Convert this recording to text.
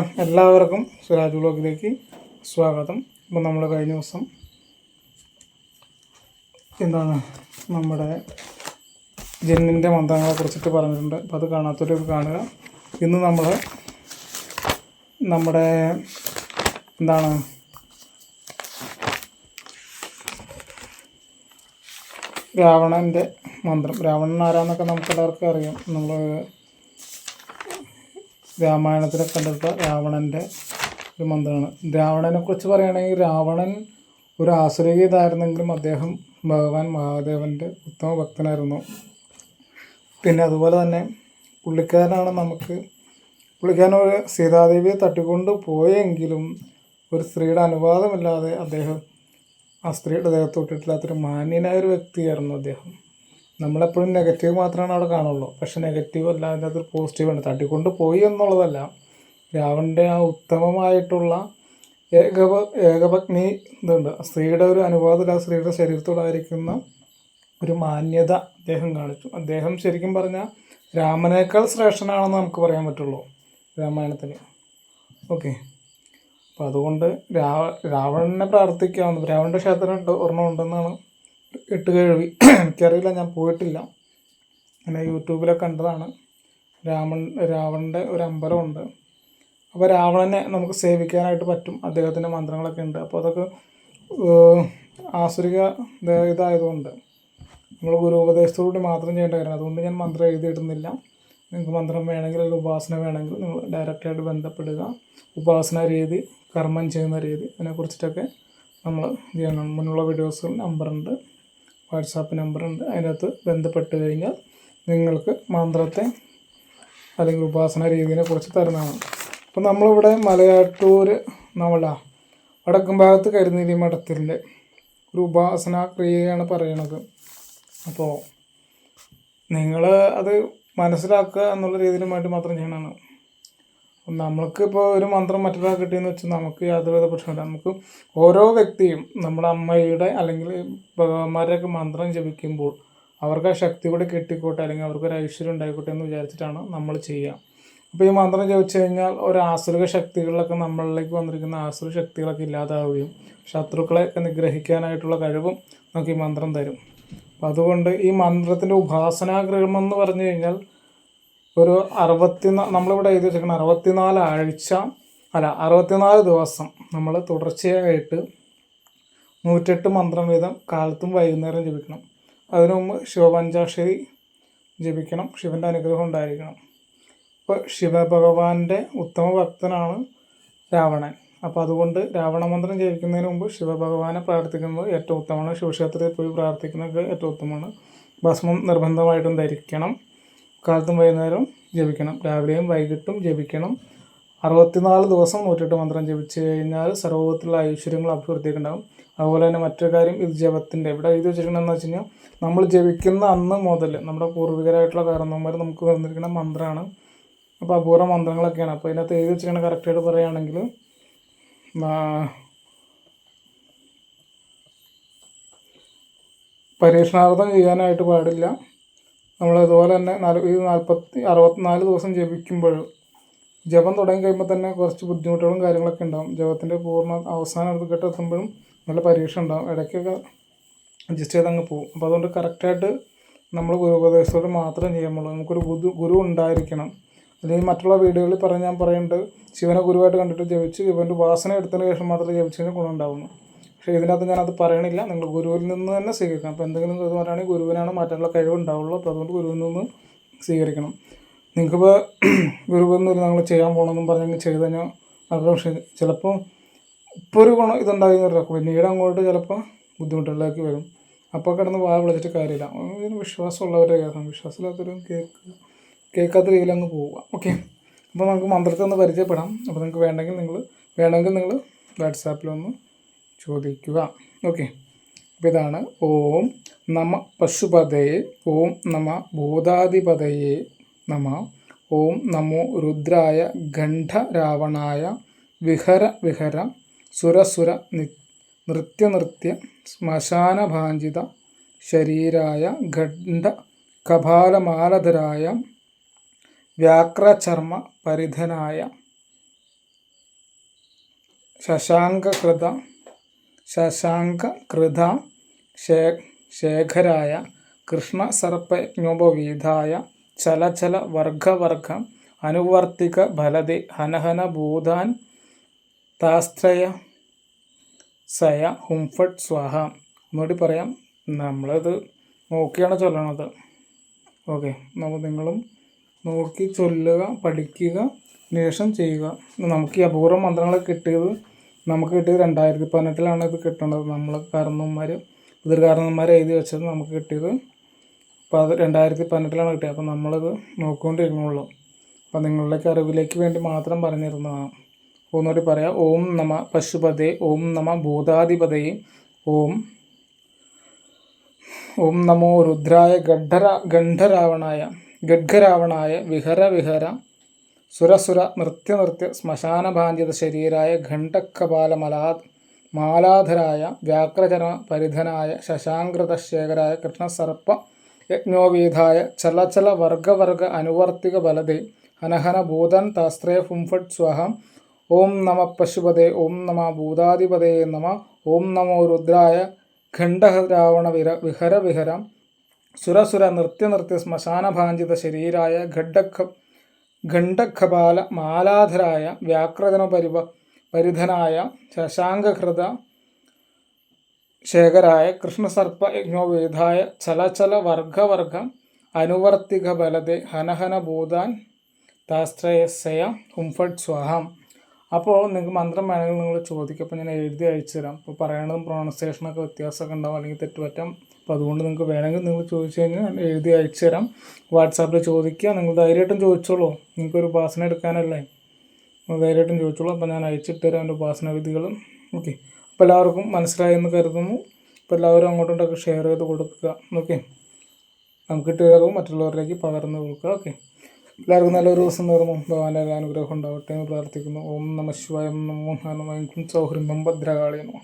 എല്ലാവർക്കും സുരാജ് ബ്ലോഗിലേക്ക് സ്വാഗതം. ഇപ്പം നമ്മൾ കഴിഞ്ഞ ദിവസം എന്താണ് നമ്മുടെ ജന്മിന്റെ മന്ത്രങ്ങളെ കുറിച്ചിട്ട് പറഞ്ഞിട്ടുണ്ട്. അപ്പം അത് കാണാത്തവരൊക്കെ കാണുക. ഇന്ന് നമ്മൾ നമ്മുടെ എന്താണ് രാവണന്റെ മന്ത്രം. രാവണൻ ആരാന്നൊക്കെ നമുക്ക് എല്ലാവർക്കും അറിയാം. നമ്മൾ രാമായണത്തിലെ കണ്ടെടുത്ത രാവണന്റെ ഒരു മന്ത്രമാണ്. രാവണനെ കുറിച്ച് പറയുകയാണെങ്കിൽ രാവണൻ ഒരു ആശ്രയിതായിരുന്നെങ്കിലും അദ്ദേഹം ഭഗവാൻ മഹാദേവന്റെ ഉത്തമ ഭക്തനായിരുന്നു. പിന്നെ അതുപോലെ തന്നെ പുള്ളിക്കാരനാണ് നമുക്ക് പുള്ളിക്കാരൻ ഒരു സീതാദേവിയെ തട്ടിക്കൊണ്ട് പോയെങ്കിലും ഒരു സ്ത്രീയുടെ അനുവാദമില്ലാതെ അദ്ദേഹം ആ സ്ത്രീയുടെ ദേഹത്തോട്ടിട്ടില്ലാത്തൊരു മാന്യനായ ഒരു വ്യക്തിയായിരുന്നു അദ്ദേഹം. നമ്മളെപ്പോഴും നെഗറ്റീവ് മാത്രമാണ് അവിടെ കാണുള്ളൂ. പക്ഷെ നെഗറ്റീവ് അല്ല അതിന്റെ അകത്തൊരു പോസിറ്റീവാണ് തട്ടിക്കൊണ്ട് പോയി എന്നുള്ളതല്ല. രാവണന്റെ ആ ഉത്തമമായിട്ടുള്ള ഏകപ ഏകപത്നി ഇതുണ്ട്. സ്ത്രീയുടെ ഒരു അനുവാദമില്ല സ്ത്രീയുടെ ശരീരത്തോടായിരിക്കുന്ന ഒരു മാന്യത അദ്ദേഹം കാണിച്ചു. അദ്ദേഹം ശരിക്കും പറഞ്ഞാൽ രാമനേക്കാൾ ശ്രേഷ്ഠനാണെന്ന് നമുക്ക് പറയാൻ പറ്റുള്ളൂ രാമായണത്തിന് ഓക്കെ. അപ്പോൾ അതുകൊണ്ട് രാവ രാവണനെ പ്രാർത്ഥിക്കാവുന്നു രാവണന്റെ ക്ഷേത്രം ഉണ്ട് ഒരെണ്ണം ഉണ്ടെന്നാണ് എട്ട് കഴുകി. എനിക്കറിയില്ല ഞാൻ പോയിട്ടില്ല. അങ്ങനെ യൂട്യൂബിലൊക്കെ കണ്ടതാണ്. രാമൻ രാവണന്റെ ഒരു അമ്പലമുണ്ട്. അപ്പോൾ രാവണനെ നമുക്ക് സേവിക്കാനായിട്ട് പറ്റും. അദ്ദേഹത്തിന്റെ മന്ത്രങ്ങളൊക്കെ ഉണ്ട്. അപ്പോൾ അതൊക്കെ ആസുരിക ഇതായതുകൊണ്ട് നമ്മൾ ഗുരു ഉപദേശത്തോടുകൂടി മാത്രം ചെയ്യേണ്ട കാര്യമാണ്. അതുകൊണ്ട് ഞാൻ മന്ത്രം എഴുതിയിടുന്നില്ല. നിങ്ങൾക്ക് മന്ത്രം വേണമെങ്കിൽ അല്ലെങ്കിൽ ഉപാസന വേണമെങ്കിൽ നിങ്ങൾ ഡയറക്റ്റായിട്ട് ബന്ധപ്പെടുക. ഉപാസന രീതി കർമ്മം ചെയ്യുന്ന രീതി അതിനെക്കുറിച്ചിട്ടൊക്കെ നമ്മൾ ചെയ്യണം. മുന്നുള്ള വീഡിയോസുകൾ നമ്പറുണ്ട്. വാട്സാപ്പ് നമ്പറുണ്ട്. അതിനകത്ത് ബന്ധപ്പെട്ട് കഴിഞ്ഞാൽ നിങ്ങൾക്ക് മന്ത്രത്തെ അല്ലെങ്കിൽ ഉപാസന രീതിയെ കുറിച്ച് തരുന്നതാണ്. അപ്പം നമ്മളിവിടെ മലയാറ്റൂർ നമ്മള വടക്കും ഭാഗത്ത് കരുനീലി മഠത്തിന്റെ ഒരു ഉപാസന ക്രിയയാണ് പറയണത് അപ്പോൾ നിങ്ങൾ അത് മനസ്സിലാക്കുക എന്നുള്ള രീതിയിൽ മാത്രം ചെയ്യണതാണ്. നമ്മൾക്ക് ഇപ്പോൾ ഒരു മന്ത്രം മറ്റൊരാൾ കിട്ടിയെന്ന് വെച്ചാൽ നമുക്ക് യാതൊരുവിധ പ്രശ്നമില്ല നമുക്ക് ഓരോ വ്യക്തിയും നമ്മുടെ അമ്മയുടെ അല്ലെങ്കിൽ ഭഗവാന്മാരുടെയൊക്കെ മന്ത്രം ജപിക്കുമ്പോൾ അവർക്ക് ആ ശക്തി കൂടെ കിട്ടിക്കോട്ടെ അല്ലെങ്കിൽ അവർക്കൊരു ഐശ്വര്യം ഉണ്ടായിക്കോട്ടെ എന്ന് വിചാരിച്ചിട്ടാണ് നമ്മൾ ചെയ്യുക. അപ്പോൾ ഈ മന്ത്രം ജപിച്ചു കഴിഞ്ഞാൽ ഒരു ആസുരിക ശക്തികളിലൊക്കെ നമ്മളിലേക്ക് വന്നിരിക്കുന്ന ആസുര ശക്തികളൊക്കെ ഇല്ലാതാവുകയും ശത്രുക്കളെയൊക്കെ നിഗ്രഹിക്കാനായിട്ടുള്ള കഴിവും നമുക്ക് ഈ മന്ത്രം തരും. അപ്പം അതുകൊണ്ട് ഈ മന്ത്രത്തിന്റെ ഉപാസനാഗ്രഹം എന്ന് പറഞ്ഞു കഴിഞ്ഞാൽ ഒരു അറുപത്തിനാ നമ്മളിവിടെ എഴുതി വെച്ചിരിക്കുന്ന അറുപത്തിനാല് ആഴ്ച അല്ല അറുപത്തിനാല് ദിവസം നമ്മൾ തുടർച്ചയായിട്ട് നൂറ്റെട്ട് മന്ത്രം വീതം കാലത്തും വൈകുന്നേരം ജപിക്കണം. അതിനു മുമ്പ് ശിവപഞ്ചാക്ഷരി ജപിക്കണം ശിവന്റെ അനുഗ്രഹം ഉണ്ടായിരിക്കണം. ഇപ്പോൾ ശിവഭഗവാന്റെ ഉത്തമ ഭക്തനാണ് രാവണൻ. അപ്പോൾ അതുകൊണ്ട് രാവണ മന്ത്രം ജപിക്കുന്നതിന് മുമ്പ് ശിവഭഗവാനെ പ്രാർത്ഥിക്കുന്നത് ഏറ്റവും ഉത്തമമാണ്. ശിവക്ഷേത്രത്തിൽ പോയി പ്രാർത്ഥിക്കുന്നത് ഏറ്റവും ഉത്തമമാണ്. ഭസ്മം നിർബന്ധമായിട്ടും ധരിക്കണം. കാലത്തും വൈകുന്നേരവും ജപിക്കണം. രാവിലെയും വൈകിട്ടും ജപിക്കണം. അറുപത്തിനാല് ദിവസം നൂറ്റെട്ട് മന്ത്രം ജപിച്ചു കഴിഞ്ഞാൽ സർവത്തിലുള്ള ഐശ്വര്യങ്ങൾ അഭിവൃദ്ധിയൊക്കെ ഉണ്ടാകും. അതുപോലെ തന്നെ മറ്റൊരു കാര്യം ഇത് ജപത്തിന്റെ ഇവിടെ എഴുതി വെച്ചിരിക്കണമെന്ന് വെച്ച് കഴിഞ്ഞാൽ നമ്മൾ ജപിക്കുന്ന അന്ന് മുതൽ നമ്മുടെ പൂർവികരായിട്ടുള്ള കാരണവന്മാർ നമുക്ക് തന്നിരിക്കുന്ന മന്ത്രമാണ്. അപ്പോൾ അപൂർവ മന്ത്രങ്ങളൊക്കെയാണ്. അപ്പോൾ ഇതിനകത്ത് എഴുതി വെച്ചിരിക്കുന്ന കറക്റ്റായിട്ട് പറയുകയാണെങ്കിൽ പരീക്ഷണാർത്ഥം ചെയ്യാനായിട്ട് പാടില്ല. നമ്മൾ അതുപോലെ തന്നെ നാല് ഈ നാൽപ്പത്തി അറുപത്തിനാല് ദിവസം ജപിക്കുമ്പോൾ ജപം തുടങ്ങി കഴിയുമ്പോൾ തന്നെ കുറച്ച് ബുദ്ധിമുട്ടുകളും കാര്യങ്ങളൊക്കെ ഉണ്ടാകും ജപത്തിന്റെ പൂർണ അവസാനം ഘട്ടം എത്തുമ്പോഴും നല്ല പരീക്ഷ ഉണ്ടാകും ഇടയ്ക്കൊക്കെ അഡ്ജസ്റ്റ് ചെയ്ത് അങ്ങ് പോകും. അപ്പോൾ അതുകൊണ്ട് കറക്റ്റായിട്ട് നമ്മൾ ഗുരുപദേശത്തോട് മാത്രം ചെയ്യാൻ നമുക്കൊരു ഗുരു ഗുരു ഉണ്ടായിരിക്കണം. അല്ലെങ്കിൽ മറ്റുള്ള വീടുകളിൽ പറഞ്ഞ് ഞാൻ പറയുന്നുണ്ട് ശിവനെ ഗുരുവായിട്ട് കണ്ടിട്ട് ജപിച്ച് ഇവന്റെ വാസന എടുത്തതിന് ശേഷം മാത്രമേ ജപിച്ചതിന് ഗുണം ഉണ്ടാവുന്നു പക്ഷേ ഇതിനകത്ത് ഞാനത് പറയണില്ല. നിങ്ങൾ ഗുരുവിൽ നിന്ന് തന്നെ സ്വീകരിക്കണം. അപ്പോൾ എന്തെങ്കിലും ഇത് പറയുകയാണെങ്കിൽ ഗുരുവിനാണ് മാറ്റാനുള്ള കഴിവുണ്ടാവുള്ളൂ അപ്പോൾ അതുകൊണ്ട് ഗുരുവിൽ നിന്ന് സ്വീകരിക്കണം. നിങ്ങൾക്കിപ്പോൾ ഗുരുവിൽ നിന്ന് നിങ്ങൾ ചെയ്യാൻ പോകണമെന്നും പറഞ്ഞെങ്കിൽ ചെയ്ത് കഴിഞ്ഞാൽ അത് പക്ഷേ ചിലപ്പോൾ ഇപ്പോൾ ഒരു ഗുണം ഇതുണ്ടായി വരില്ല പിന്നീട് അങ്ങോട്ട് ചിലപ്പോൾ ബുദ്ധിമുട്ടുകളിലേക്ക് വരും. അപ്പോൾ കിടന്ന് വാ വിളിച്ചിട്ട് കാര്യമില്ല. ഇതിന് വിശ്വാസമുള്ളവരെ കേൾക്കാം വിശ്വാസമില്ലാത്തൊരു കേക്ക് കേൾക്കാത്ത രീതിയിൽ അങ്ങ് പോവുക. ഓക്കെ. അപ്പോൾ നമുക്ക് മന്ത്രത്തെ ഒന്ന് പരിചയപ്പെടാം. അപ്പോൾ നിങ്ങൾക്ക് വേണമെങ്കിൽ നിങ്ങൾ വേണമെങ്കിൽ നിങ്ങൾ വാട്സാപ്പിലൊന്ന് ചോദിക്കുക. ഓക്കെ അപ്പോൾ ഇതാണ് ഓം നമ പശുപതയെ ഓം നമ ഭൂതാധിപതയെ നമ ഓം നമോ രുദ്രായ ഗണ്ഠരാവണായ വിഹര വിഹര സുരസുര നി നൃത്യനൃത്യ ശ്മശാനഭാഞ്ചിത ശരീരായ ഖണ്ഡ കപാലമാലധരായ വ്യാക്രചർമ്മ പരിധനായ ശശാങ്കകൃത ശശാങ്കകൃത ശേ ശേഖരായ കൃഷ്ണസർപ്പജ്ഞോപവീതായ ചലചല വർഗവർഗ അനുവർത്തിക ഫലതി ഹനഹന ഭൂതാൻ താസ്ത്രയ സയ ഹുംഫട്ട് സ്വാഹ. ഒന്നുകൂടി പറയാം. നമ്മളത് നോക്കിയാണ് ചൊല്ലണത്. ഓക്കെ. അപ്പോൾ നിങ്ങളും നോക്കി ചൊല്ലുക പഠിക്കുക ശേഷം ചെയ്യുക. നമുക്ക് ഈ അപൂർവ മന്ത്രങ്ങൾ കിട്ടിയത് നമുക്ക് കിട്ടിയത് രണ്ടായിരത്തി പതിനെട്ടിലാണ് ഇത് കിട്ടുന്നത് നമ്മൾ കാരണവന്മാർ പിതൃകാരണവന്മാർ എഴുതി വെച്ചത് നമുക്ക് കിട്ടിയത് അപ്പോൾ അത് രണ്ടായിരത്തി പതിനെട്ടിലാണ് കിട്ടിയത്. അപ്പോൾ നമ്മളിത് നോക്കിക്കൊണ്ടിരുന്നുള്ളു അപ്പോൾ നിങ്ങളുടെ അറിവിലേക്ക് വേണ്ടി മാത്രം പറഞ്ഞിരുന്നതാണ്. ഒന്നുകൂടി പറയാം. ഓം നമ പശുപതേ ഓം നമ ഭൂതാധിപതയെ ഓം ഓം നമോ രുദ്രായ ഗഡ്ഢര ഗണ്ഠരാവണായ ഗഡ്ഘരാവണായ വിഹര വിഹര സുരസുര നൃത്യ നൃത്യ ശ്മശാനഭാഞ്ജിത ശരീരായ ഘണ്ടക്കപാലമലാ മാലാധരായ വ്യാക്രചര പരിധനായ ശശാങ്കൃതശേഖരായ കൃഷ്ണസർപ്പ യജ്ഞോവീതായ ചലചല വർഗവർഗ അനുവർത്തിക ബലതേ ഹനഹന ഭൂതൻ താസ്ത്രേ ഫുംഫട്ട് സ്വഹം ഓം നമ പശുപതേ ഓം നമ ഭൂതാധിപതേ നമ ഓം നമോ രുദ്രായ ഖണ്ഡരാവണ വിര വിഹര വിഹരം സുരസുര നൃത്യ നൃത്യ ശ്മശാനഭാഞ്ചിത ശരീരായ ഖഡ്ഡഖ ഖണ്ഡഖപാല മാലാധരായ വ്യാകൃതന പരിവ പരിധനായ ശശാങ്കഹൃത ശേഖരായ കൃഷ്ണസർപ്പ യജ്ഞോവേദായ ചലചല വർഗവർഗ അനുവർത്തിക ബലതെ ഹനഹന ഭൂതാൻ താസ്ത്രയസ്സയ ഹുംഫട്ട് സ്വാഹം. അപ്പോൾ നിങ്ങൾക്ക് മന്ത്രം വേണമെങ്കിൽ നിങ്ങൾ ചോദിക്കും. അപ്പോൾ ഞാൻ എഴുതി അയച്ചു തരാം അപ്പോൾ പറയണതും പ്രൊണൗൺസിയേഷനൊക്കെ വ്യത്യാസമൊക്കെ ഉണ്ടാവും. അല്ലെങ്കിൽ തെറ്റ് പറ്റാം അപ്പോൾ അതുകൊണ്ട് നിങ്ങൾക്ക് വേണമെങ്കിൽ നിങ്ങൾ ചോദിച്ചു കഴിഞ്ഞാൽ എഴുതി അയച്ചു തരാം. വാട്സാപ്പിൽ ചോദിക്കുക നിങ്ങൾ ധൈര്യമായിട്ടും ചോദിച്ചോളൂ. നിങ്ങൾക്കൊരു ഉപാസന എടുക്കാനല്ലേ? ധൈര്യമായിട്ടും ചോദിച്ചോളൂ. അപ്പോൾ ഞാൻ അയച്ചിട്ട് തരാം എന്റെ ഉപാസന വിധികളും ഓക്കെ. അപ്പോൾ എല്ലാവർക്കും മനസ്സിലായെന്ന് കരുതുന്നു. അപ്പോൾ എല്ലാവരും അങ്ങോട്ടോട്ടൊക്കെ ഷെയർ ചെയ്ത് കൊടുക്കുക. ഓക്കെ. നമുക്ക് കിട്ടിയ അറിവ് മറ്റുള്ളവരിലേക്ക് പകർന്നു കൊടുക്കുക. ഓക്കെ. എല്ലാവർക്കും നല്ലൊരു ദിവസം നേർന്നു. ഭഗവാന്റെ അനുഗ്രഹം ഉണ്ടാവട്ടെ എന്ന് പ്രാർത്ഥിക്കുന്നു. ഓം നമ ശിവായം. നമോ. ഹനുമാൻ സൗഹൃദം ഭദ്രകാളിയെന്നോ